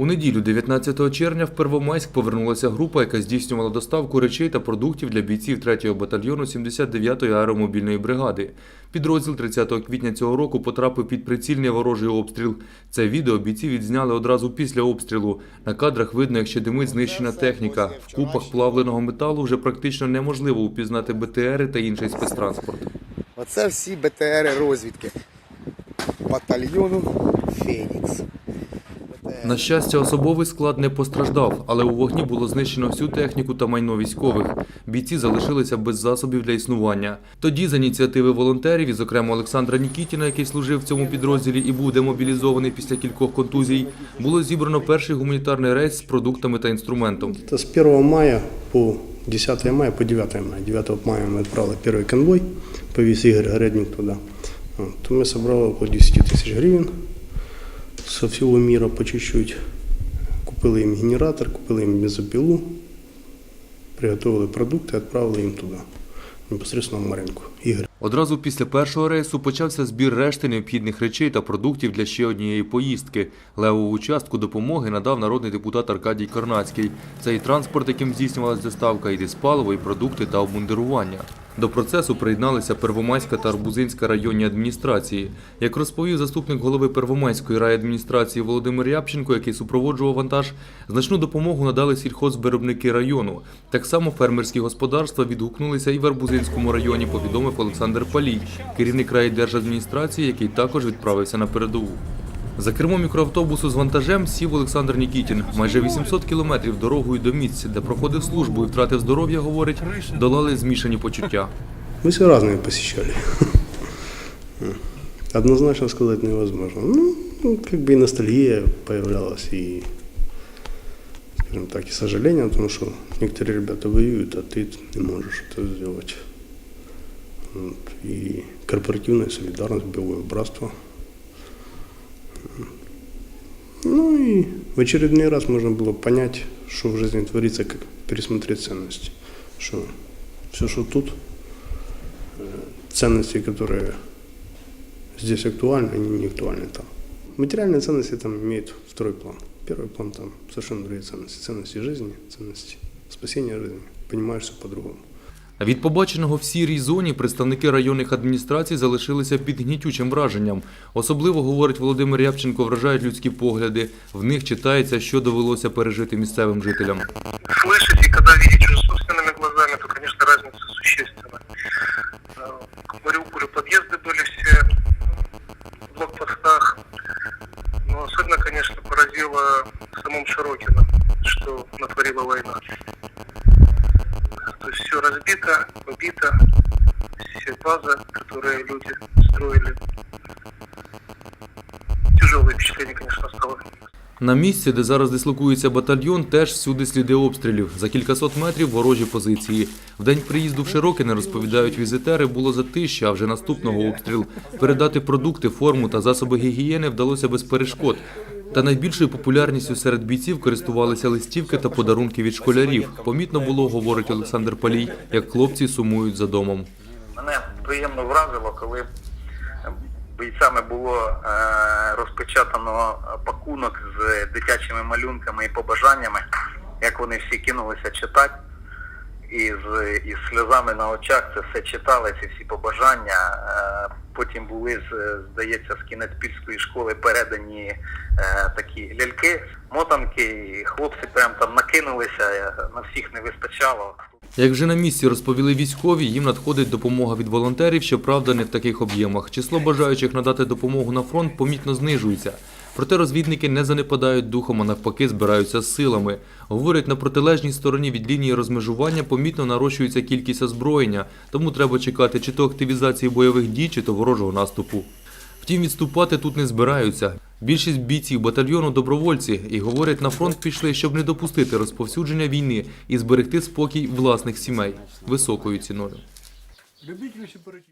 У неділю, 19 червня, в Первомайськ повернулася група, яка здійснювала доставку речей та продуктів для бійців 3-го батальйону 79-ї аеромобільної бригади. Підрозділ 30 квітня цього року потрапив під прицільний ворожий обстріл. Це відео бійці відзняли одразу після обстрілу. На кадрах видно, як ще димить знищена техніка. В купах плавленого металу вже практично неможливо упізнати БТРи та інший спецтранспорт. Оце всі БТРи розвідки батальйону Фенікс. На щастя, особовий склад не постраждав, але у вогні було знищено всю техніку та майно військових. Бійці залишилися без засобів для існування. Тоді, з ініціативи волонтерів, і, зокрема Олександра Нікітіна, який служив в цьому підрозділі і був демобілізований після кількох контузій, було зібрано перший гуманітарний рейс з продуктами та інструментом. Это с 1 мая по 10 мая по 9 мая. 9 мая мы отправили первый конвой, повез Игорь Горедник туда. Вот. То мы собрали около 10 тысяч гривен со всего мира по чуть-чуть. Купили им генератор, купили им бензопилу, приготовили продукты и отправили им туда, непосредственно в Маринку. Игорь. Одразу після першого рейсу почався збір решти необхідних речей та продуктів для ще однієї поїздки. Левову частку допомоги надав народний депутат Аркадій Корнацький. Це і транспорт, яким здійснювалась доставка, і диспаливо, і продукти та обмундирування. До процесу приєдналися Первомайська та Арбузинська районні адміністрації. Як розповів заступник голови Первомайської райадміністрації Володимир Рябченко, який супроводжував вантаж, значну допомогу надали сільхозвиробники району. Так само фермерські господарства відгукнулися і в Арбузинському районі, повідомив Олександр Палій, керівник райдержадміністрації, який також відправився на передову. За кермом мікроавтобусу з вантажем сів Олександр Нікітін. Майже 800 кілометрів дорогою до місць, де проходив службу і втратив здоров'я, говорить, долали змішані почуття. Мы все разные посещали. Однозначно сказать невозможно. Ну, ну, как бы и ностальгия появлялась, и, скажем так, и сожаление, потому что некоторые ребята воюют, а ты не можешь это сделать. Вот. И корпоративная солидарность, боевое братство. И в очередной раз можно было понять, что в жизни творится, как пересмотреть ценности. Что все, что тут, ценности, которые здесь актуальны, они не актуальны там. Материальные ценности там имеют второй план. Первый план там совершенно другие ценности. Ценности жизни, ценности спасения жизни. Понимаешь все по-другому. Від побаченого в сірій зоні представники районних адміністрацій залишилися під гнітючим враженням. Особливо, говорить Володимир Рябченко, вражають людські погляди. В них читається, що довелося пережити місцевим жителям. слышать, и когда видишь уже собственными глазами, то, конечно, разница существенна. Э, К Мариуполю подъезды были все в блокпостах. Но особенно, конечно, поразило в самом Широкино, что натворила война. То есть все разбито, побито, все базы, которые люди строили. Тяжелое впечатление, конечно, осталось. На місці, де зараз дислокується батальйон, теж всюди сліди обстрілів. За кількасот метрів ворожі позиції. В день приїзду в Широкине, розповідають візитери, було затища, а вже наступного обстріл. Передати продукти, форму та засоби гігієни вдалося без перешкод. Та найбільшою популярністю серед бійців користувалися листівки та подарунки від школярів. Помітно було, говорить Олександр Палій, як хлопці сумують за домом. Мене приємно вразило, коли бійцями було е, розпечатано пакунок з дитячими малюнками і побажаннями, як вони всі кинулися читати. І з із сльозами на очах це все читали, ці всі побажання. Е, Потім були, здається, з кінецпільської школи передані е, такі ляльки, мотанки, і хлопці прям там накинулися, е, на всіх не вистачало. Як вже на місці розповіли військові, їм надходить допомога від волонтерів, щоправда, не в таких об'ємах. Число бажаючих надати допомогу на фронт помітно знижується. Проте розвідники не занепадають духом, а навпаки збираються з силами. Говорять, на протилежній стороні від лінії розмежування помітно нарощується кількість озброєння, тому треба чекати чи то активізації бойових дій, чи то ворожого наступу. Втім, відступати тут не збираються. Більшість бійців батальйону добровольці і говорять, на фронт пішли, щоб не допустити розповсюдження війни і зберегти спокій власних сімей високою ціною.